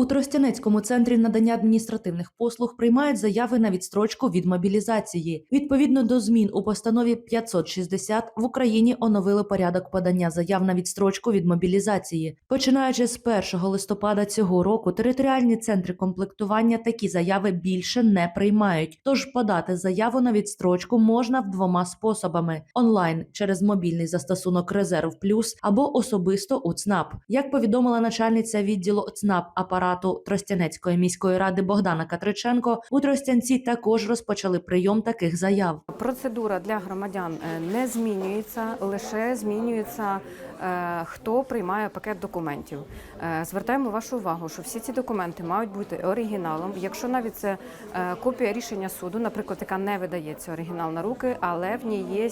У Тростянецькому центрі надання адміністративних послуг приймають заяви на відстрочку від мобілізації. Відповідно до змін у постанові 560 в Україні оновили порядок подання заяв на відстрочку від мобілізації. Починаючи з 1 листопада цього року, територіальні центри комплектування такі заяви більше не приймають. Тож подати заяву на відстрочку можна двома способами: онлайн через мобільний застосунок Резерв Плюс або особисто у ЦНАП. Як повідомила начальниця відділу ЦНАП апарату Тростянецької міської ради Богдана Катриченко, у Тростянці також розпочали прийом таких заяв. Процедура для громадян е, не змінюється, лише змінюється е, хто приймає пакет документів. Е, Звертаємо вашу увагу, що всі ці документи мають бути оригіналом. Якщо навіть це копія рішення суду, наприклад, яка не видається оригінал на руки, але в ній є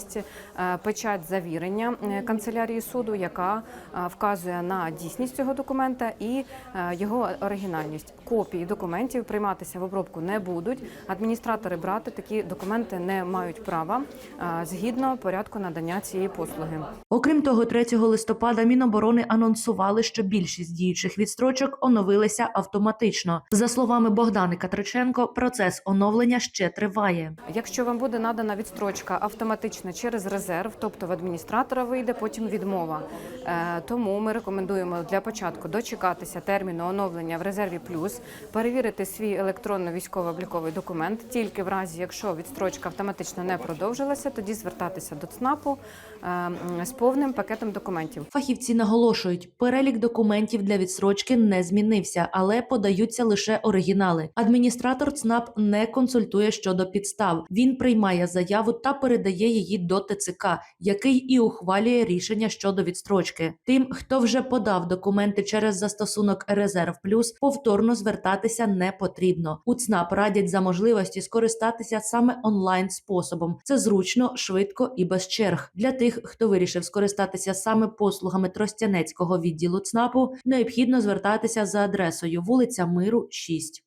печать завірення канцелярії суду, яка вказує на дійсність цього документа і його оригінальність. Копії документів прийматися в обробку не будуть. Адміністратори брати такі документи не мають права е, згідно порядку надання цієї послуги. Окрім того, 3 листопада Міноборони анонсували, що більшість діючих відстрочок оновилися автоматично. За словами Богдани Катриченко, процес оновлення ще триває. Якщо вам буде надана відстрочка автоматично через резерв, тобто в адміністратора вийде потім відмова. Е, Тому ми рекомендуємо для початку дочекатися терміну оновлення в резерві плюс, перевірити свій електронно військово-обліковий документ. Тільки в разі, якщо відстрочка автоматично не продовжилася, тоді звертатися до ЦНАПу е, з повним пакетом документів. Фахівці наголошують, перелік документів для відстрочки не змінився, але подаються лише оригінали. Адміністратор ЦНАП не консультує щодо підстав. Він приймає заяву та передає її до ТЦК, який і ухвалює рішення щодо відстрочки. Тим, хто вже подав документи через застосунок Резерв Плюс, повторно звертатися не потрібно. У ЦНАП радять за можливості скористатися саме онлайн способом. Це зручно, швидко і без черг. Для тих, хто вирішив скористатися саме послугами Тростянецького відділу ЦНАПу, необхідно звертатися за адресою вулиця Миру 6.